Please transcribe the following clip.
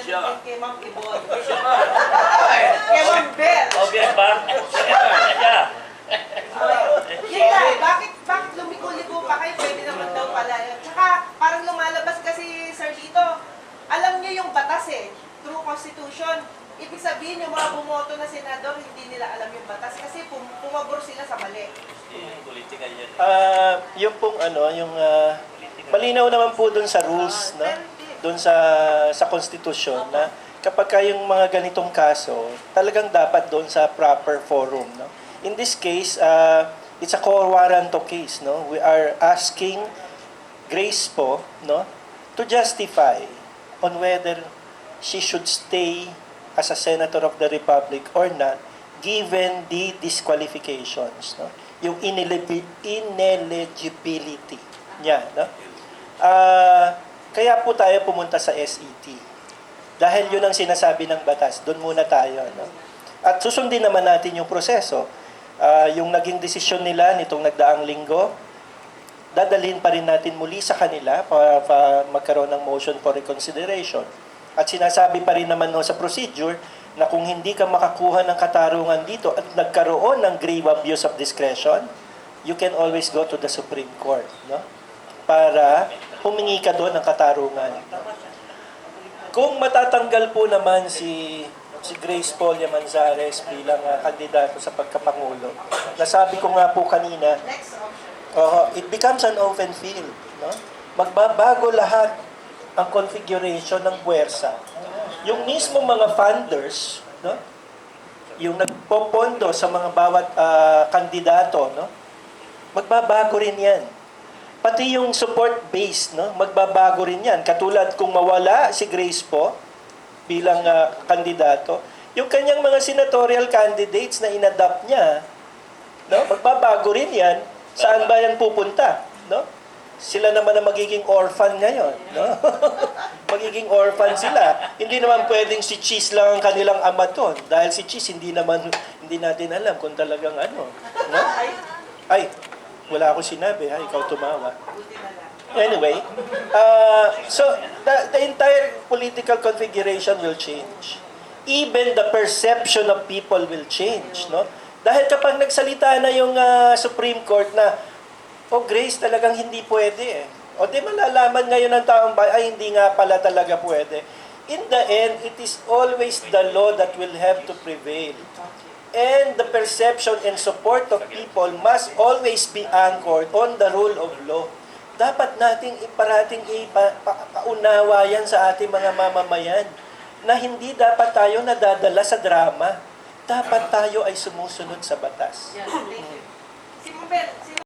Siya. kay Ma'am Ibon. Siya. Kay Ma'am Bell. Obvious ba? Siya. Lang, bakit, bakit lumiko-liko pa kayo? Pwede naman daw pala. Tsaka, parang lumalabas kasi, Sir Lito, alam niyo yung batas eh, through Constitution. Ibig sabihin, yung mga bumoto na senador, hindi nila alam yung batas kasi pum pumabor sila sa mali. Politika yan. Ah, yung pong ano, yung ah, malinaw naman po doon sa rules, no? Doon sa sa constitution na kapag ka yung mga ganitong kaso, talagang dapat doon sa proper forum, no? In this case, ah, it's a core warranto case, no? We are asking Grace po, no, to justify on whether she should stay as a senator of the republic or not given the disqualifications no yung ineligibility niya no Ah, kaya po tayo pumunta sa SET dahil yun ang sinasabi ng batas doon muna tayo no at susundin naman natin yung proseso Ah, yung naging desisyon nila nitong nagdaang linggo dadalhin pa rin natin muli sa kanila para, para magkaroon ng motion for reconsideration. At sinasabi pa rin naman no, sa procedure na kung hindi ka makakuha ng katarungan dito at nagkaroon ng grave abuse of discretion, you can always go to the Supreme Court no? para humingi ka doon ng katarungan. Kung matatanggal po naman si si Grace Paul Manzares bilang ah, kandidato sa pagkapangulo, nasabi ko nga po kanina. Oo, it becomes an open field. No? Magbabago lahat ang configuration ng puwersa. Yung mismo mga funders, no? yung nagpopondo sa mga bawat ah, kandidato, no? magbabago rin yan. Pati yung support base, no? magbabago rin yan. Katulad kung mawala si Grace po bilang ah, kandidato, yung kanyang mga senatorial candidates na inadapt niya, no? magbabago rin yan. Saan ba yan pupunta? No? Sila naman ang magiging orphan ngayon. No? magiging orphan sila. Hindi naman pwedeng si Cheese lang ang kanilang amaton. Dahil si Cheese, hindi naman, hindi natin alam kung talagang ano. No? Ay, wala akong sinabi. Ay, ikaw tumawa. Anyway, uh, so the, the entire political configuration will change. Even the perception of people will change, no? Dahil kapag nagsalita na yung ah, Supreme Court na, oh Grace, talagang hindi pwede eh. O di malalaman ngayon ng taong bayan, ay hindi nga pala talaga pwede. In the end, it is always the law that will have to prevail. And the perception and support of people must always be anchored on the rule of law. Dapat nating iparating ipaunawa yan sa ating mga mamamayan na hindi dapat tayo nadadala sa drama. Dapat tayo ay sumusunod sa batas. Yan, thank you. Si